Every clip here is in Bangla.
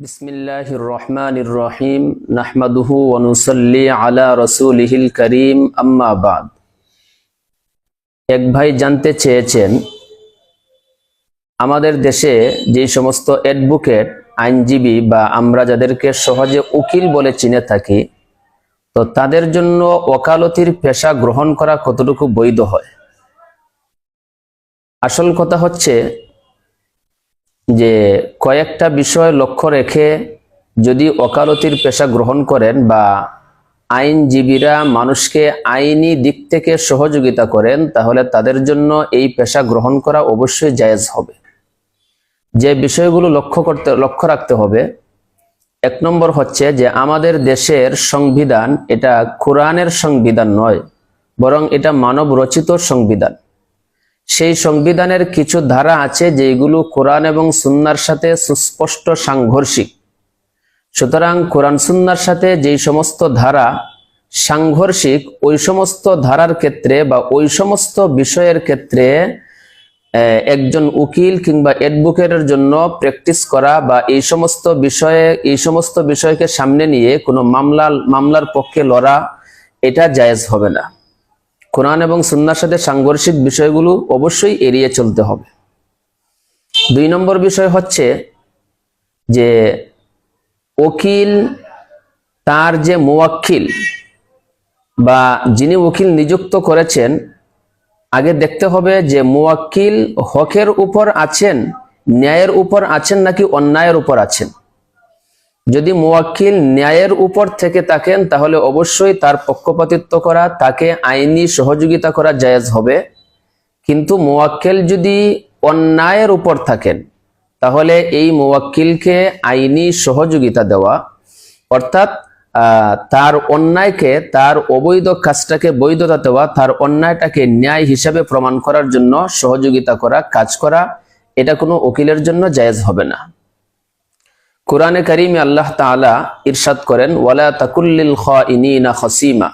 বিসমিল্লাহির রহমানির রহিম, নাহমাদুহু ওয়া নুসাল্লি আলা রাসূলিহিল কারীম, আম্মা বাদ। এক ভাই জানতে চেয়েছেন, আমাদের দেশে যে সমস্ত অ্যাডভোকেট, আইনজীবী বা আমরা যাদেরকে সহজে উকিল বলে চিনে থাকি, তো তাদের জন্য ওকালতির পেশা গ্রহণ করা কতটুকু বৈধ হয়? আসল কথা হচ্ছে যে কয়েকটা বিষয় লক্ষ্য রেখে যদি ওকালতির পেশা গ্রহণ করেন বা আইনজীবীরা মানুষকে আইনি দিক থেকে সহযোগিতা করেন, তাহলে তাদের জন্য এই পেশা গ্রহণ করা অবশ্যই জায়েজ হবে। যে বিষয়গুলো লক্ষ্য করতে, লক্ষ্য রাখতে হবে, এক নম্বর হচ্ছে যে আমাদের দেশের সংবিধান এটা কোরআনের সংবিধান নয়, বরং এটা মানব রচিত সংবিধান। সেই সংবিধানের কিছু ধারা আছে যেগুলো কোরআন এবং সুন্নার সাথে সুস্পষ্ট সাংঘর্ষিক। সুতরাং কোরআন সুন্নার সাথে যেই সমস্ত ধারা সাংঘর্ষিক, ওই সমস্ত ধারার ক্ষেত্রে বা ওই সমস্ত বিষয়ের ক্ষেত্রে একজন উকিল কিংবা অ্যাডভোকেটের জন্য প্র্যাকটিস করা বা এই সমস্ত বিষয়ে, এই সমস্ত বিষয়কে সামনে নিয়ে কোনো মামলা মামলার পক্ষে লড়া, এটা জায়েজ হবে না। কোরআন এবং সুন্নার সাথে সাংঘর্ষিক বিষয়গুলো অবশ্যই এড়িয়ে চলতে হবে। দুই নম্বর বিষয় হচ্ছে যে ওকিল তার যে মোয়াক্কিল বা যিনি উকিল নিযুক্ত করেছেন, আগে দেখতে হবে যে মোয়াক্কিল হকের উপর আছেন, ন্যায়ের উপর আছেন নাকি অন্যায়ের উপর আছেন। যদি মোয়াক্কিল ন্যায়ের উপর থেকে থাকেন, তাহলে অবশ্যই তার পক্ষপাতিত্ব করা, তাকে আইনি সহযোগিতা করা জায়েজ হবে। কিন্তু মোয়াক্কেল যদি অন্যায়ের উপর থাকেন, তাহলে এই মোয়াক্কিলকে আইনি সহযোগিতা দেওয়া, অর্থাৎ তার অন্যায়কে, তার অবৈধ কাজটাকে বৈধতা দেওয়া, তার অন্যায়টাকে ন্যায় হিসাবে প্রমাণ করার জন্য সহযোগিতা করা, কাজ করা, এটা কোনো উকিলের জন্য জায়েজ হবে না। কোরআনে করিমে আল্লাহ তালা ইরশাদ করেন, ওয়ালা তাকুল্লিল খিনা খসিমা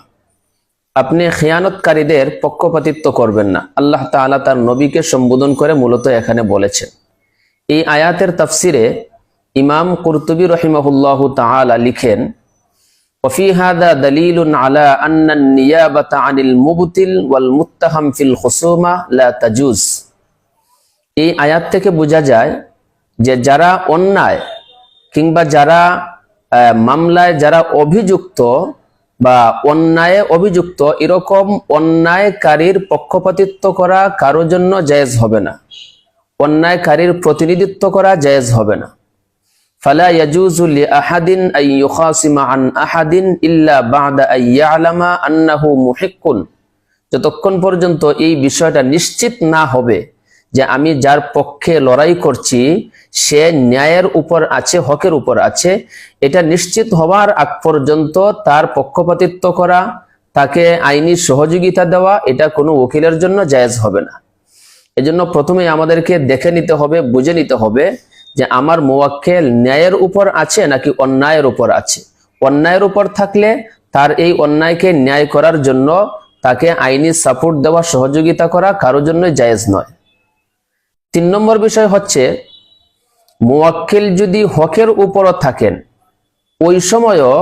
আপনি খেয়ানতকারীদের পক্ষপাতিত্ব করবেন না। আল্লাহ তালা তার নবীকে সম্বোধন করে মূলত এখানে বলেছেন। এই আয়াতের তাফসিরে ইমাম কুরতুবী রহিমাহুল্লাহ তালা লিখেন দলিল আলা আন্নান ওয়াল লা এই আয়াত থেকে বোঝা যায় যে যারা অন্যায় কিংবা যারা মামলায় যারা অভিযুক্ত বা অন্যায়ে অভিযুক্ত, এরকম অন্যায়কারীর পক্ষপাতিত্ব করা কারোর জন্য জায়েজ হবে না। অন্যায়কারীর প্রতিনিধিত্ব করা জায়েজ হবে না। ফালা আহাদিন আন আন্নাহু যতক্ষণ পর্যন্ত এই বিষয়টা নিশ্চিত না হবে যে আমি যার পক্ষে লড়াই করছি, সে ন্যায়ের উপর আছে, হকের উপর আছে, এটা নিশ্চিত হওয়ার আগ পর্যন্ত তার পক্ষপাতিত্ব করা, তাকে আইনি সহযোগিতা দেওয়া, এটা কোনো উকিলের জন্য জায়েজ হবে না। এজন্য প্রথমে আমাদেরকে দেখে নিতে হবে, বুঝে নিতে হবে যে আমার মোয়াক্কেল ন্যায়ের উপর আছে নাকি অন্যায়ের উপর আছে। অন্যায়ের উপর থাকলে তার এই অন্যায়কে ন্যায় করার জন্য তাকে আইনি সাপোর্ট দেওয়া, সহযোগিতা করা কারোর জন্য জায়েজ নয়। তিন নম্বর বিষয় হচ্ছে, মোয়াক্কিল যদি হকের উপরও থাকেন, ওই সময়ও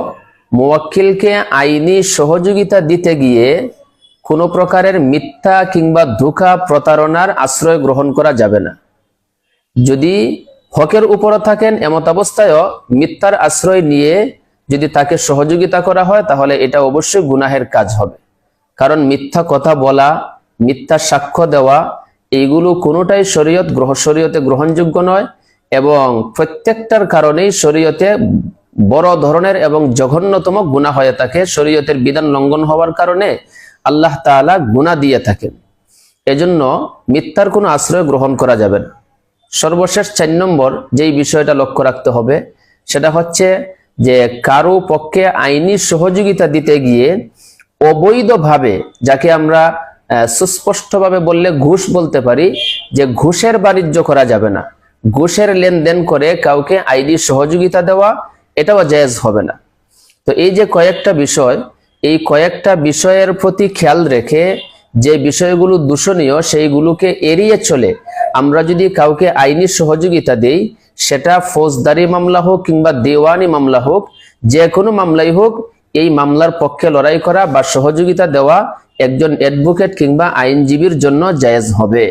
মোয়াক্কিলকে আইনি সহযোগিতা দিতে গিয়ে কোনো প্রকারের মিথ্যা কিংবা ধোকা প্রতারণার আশ্রয় গ্রহণ করা যাবে না। যদি হকের উপরও থাকেন, এমত অবস্থায়ও মিথ্যার আশ্রয় নিয়ে যদি তাকে সহযোগিতা করা হয়, তাহলে এটা অবশ্যই গুনাহের কাজ হবে। কারণ মিথ্যা কথা বলা, মিথ্যা সাক্ষ্য দেওয়া এইগুলো কোনোটাই শরীয়ত গ্রহ, শরীয়তে গ্রহণযোগ্য নয় এবং প্রত্যেকটার কারণেই শরীয়তে বড় ধরনের এবং জঘন্যতম গুণা হয়ে থাকে। শরীয়তের বিধান লঙ্ঘন হওয়ার কারণে আল্লাহ তাআলা গুণা দিয়ে থাকেন। এজন্য মিথ্যার কোনো আশ্রয় গ্রহণ করা যাবে না। সর্বশেষ চার নম্বর যেই বিষয়টা লক্ষ্য রাখতে হবে, সেটা হচ্ছে যে কারও পক্ষে আইনি সহযোগিতা দিতে গিয়ে অবৈধভাবে যাকে আমরা সুস্পষ্টভাবে বললে ঘুষ বলতে পারি যে ঘুষের বাণিজ্য করা যাবে না। ঘুষের লেনদেন করে কাউকে আইনি সহযোগিতা দেওয়া, এটাও জায়েজ হবে না। তো এই যে কয়েকটা বিষয়, এই কয়েকটা বিষয়ের প্রতি খেয়াল রেখে যে বিষয়গুলো দূষণীয়, সেইগুলোকে এড়িয়ে চলে আমরা যদি কাউকে আইনি সহযোগিতা দেই, সেটা ফৌজদারি মামলা হোক কিংবা দেওয়ানি মামলা হোক, যে কোনো মামলাই হোক, এই মামলার পক্ষে লড়াই করা বা সহযোগিতা দেওয়া একজন অ্যাডভোকেট কিংবা আইনজীবীর জন্য জায়েজ হবে।